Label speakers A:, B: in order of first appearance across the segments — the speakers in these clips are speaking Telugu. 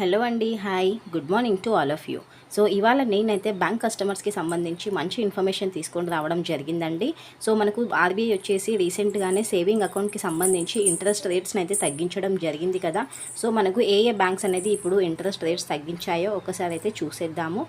A: హలో అండి hi. Good morning to all of you. So ఇవాళ నేనైతే బ్యాంక్ కస్టమర్స్కి సంబంధించి మంచి ఇన్ఫర్మేషన్ తీసుకొని రావడం జరిగిందండి. సో మనకు ఆర్బీఐ వచ్చేసి రీసెంట్గానే సేవింగ్ అకౌంట్కి సంబంధించి ఇంట్రెస్ట్ రేట్స్ని అయితే తగ్గించడం జరిగింది కదా. సో మనకు ఏ ఏ బ్యాంక్స్ అనేది ఇప్పుడు ఇంట్రెస్ట్ రేట్స్ తగ్గించాయో ఒకసారి అయితే చూసేద్దాము.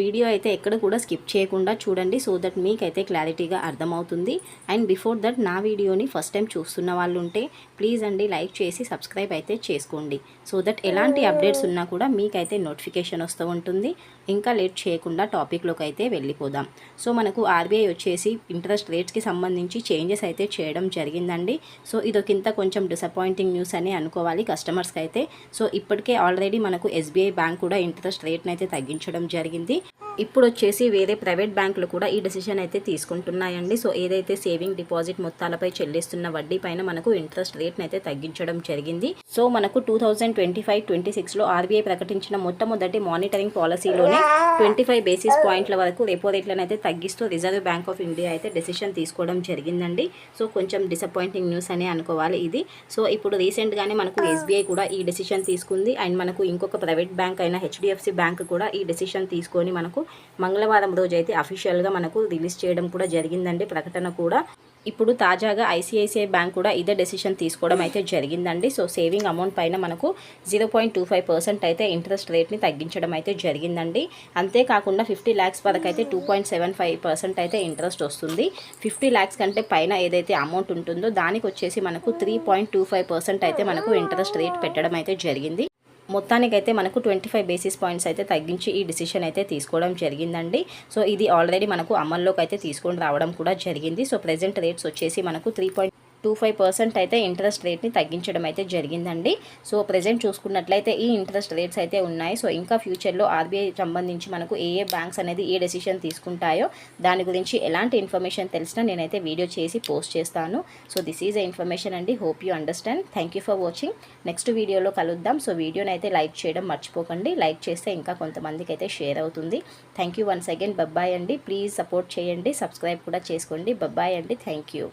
A: వీడియో అయితే ఎక్కడ కూడా స్కిప్ చేయకుండా చూడండి సో దట్ మీకైతే క్లారిటీగా అర్థమవుతుంది. అండ్ బిఫోర్ దట్ నా వీడియోని ఫస్ట్ టైం చూస్తున్న వాళ్ళు ఉంటే ప్లీజ్ అండి లైక్ చేసి సబ్స్క్రైబ్ అయితే చేసుకోండి. సో దట్ ఎలాంటి అప్డేట్స్ ఉన్నా కూడా మీకైతే నోటిఫికేషన్ వస్తూ ఉంటుంది. ఇంకా లేట్ చేయకుండా టాపిక్లోకి అయితే వెళ్ళిపోదాం. సో మనకు ఆర్బీఐ వచ్చేసి ఇంట్రెస్ట్ రేట్స్కి సంబంధించి చేంజెస్ అయితే చేయడం జరిగిందండి. సో ఇదొకింత కొంచెం డిసప్పాయింటింగ్ న్యూస్ అని అనుకోవాలి కస్టమర్స్కి అయితే. సో ఇప్పటికే ఆల్రెడీ మనకు ఎస్బీఐ బ్యాంక్ కూడా ఇంట్రెస్ట్ రేట్ని అయితే తగ్గించడం జరిగింది. Oh. ఇప్పుడు వచ్చేసి వేరే ప్రైవేట్ బ్యాంకులు కూడా ఈ డెసిషన్ అయితే తీసుకుంటున్నాయండి. సో ఏదైతే సేవింగ్ డిపాజిట్ మొత్తాలపై చెల్లిస్తున్న వడ్డీ పైన మనకు ఇంట్రెస్ట్ రేట్ని అయితే తగ్గించడం జరిగింది. సో మనకు two thousand twenty five twenty సిక్స్లో ఆర్బీఐ ప్రకటించిన మొట్టమొదటి మానిటరింగ్ పాలసీలోనే ట్వంటీ ఫైవ్ బేసిస్ పాయింట్ల వరకు రెపో రేట్లను అయితే తగ్గిస్తూ రిజర్వ్ బ్యాంక్ ఆఫ్ ఇండియా అయితే డెసిషన్ తీసుకోవడం జరిగిందండి. సో కొంచెం డిసప్పాయింటింగ్ న్యూస్ అని అనుకోవాలి ఇది. సో ఇప్పుడు రీసెంట్గానే మనకు ఎస్బీఐ కూడా ఈ డెసిషన్ తీసుకుంది. అండ్ మనకు ఇంకొక ప్రైవేట్ బ్యాంక్ అయిన హెచ్డిఎఫ్సి బ్యాంక్ కూడా ఈ డెసిషన్ తీసుకొని మనకు మంగళవారం రోజు అయితే అఫీషియల్గా మనకు రిలీజ్ చేయడం కూడా జరిగిందండి. ప్రకటన కూడా ఇప్పుడు తాజాగా ఐసిఐసిఐ బ్యాంక్ కూడా ఇదే డెసిషన్ తీసుకోవడం అయితే జరిగిందండి. సో సేవింగ్ అమౌంట్ పైన మనకు zero point two five percent అయితే ఇంట్రెస్ట్ రేట్ని తగ్గించడం అయితే జరిగిందండి. అంతేకాకుండా ఫిఫ్టీ ల్యాక్స్ వరకు అయితే two point seven five percent అయితే ఇంట్రెస్ట్ వస్తుంది. ఫిఫ్టీ ల్యాక్స్ కంటే పైన ఏదైతే అమౌంట్ ఉంటుందో దానికి వచ్చేసి మనకు three point two five percent అయితే మనకు ఇంట్రెస్ట్ రేట్ పెట్టడం అయితే జరిగింది. మొత్తానికైతే మనకు ట్వంటీ ఫైవ్ బేసిస్ పాయింట్స్ అయితే తగ్గించి ఈ డిసిషన్ అయితే తీసుకోవడం జరిగిందండి. సో ఇది ఆల్రెడీ మనకు అమల్లోకి అయితే తీసుకొని రావడం కూడా జరిగింది. సో ప్రజెంట్ రేట్స్ వచ్చేసి మనకు three point two five percent అయితే ఇంట్రెస్ట్ రేట్ని తగ్గించడం అయితే జరిగిందండి. సో ప్రజెంట్ చూసుకున్నట్లయితే ఈ ఇంట్రెస్ట్ రేట్స్ అయితే ఉన్నాయి. సో ఇంకా ఫ్యూచర్లో ఆర్బీఐ సంబంధించి మనకు ఏ ఏ బ్యాంక్స్ అనేది ఏ డెసిషన్ తీసుకుంటాయో దాని గురించి ఎలాంటి ఇన్ఫర్మేషన్ తెలిసినా నేనైతే వీడియో చేసి పోస్ట్ చేస్తాను. So this is a information అండి. Hope you understand. Thank you for watching. Next వీడియోలో కలుద్దాం. సో వీడియోని అయితే లైక్ చేయడం మర్చిపోకండి. లైక్ చేస్తే ఇంకా కొంతమందికి అయితే షేర్ అవుతుంది. Thank you once again. Bye bye అండి. ప్లీజ్ సపోర్ట్ చేయండి. సబ్స్క్రైబ్ కూడా చేసుకోండి. బబ్బాయ్ అండి. Thank you.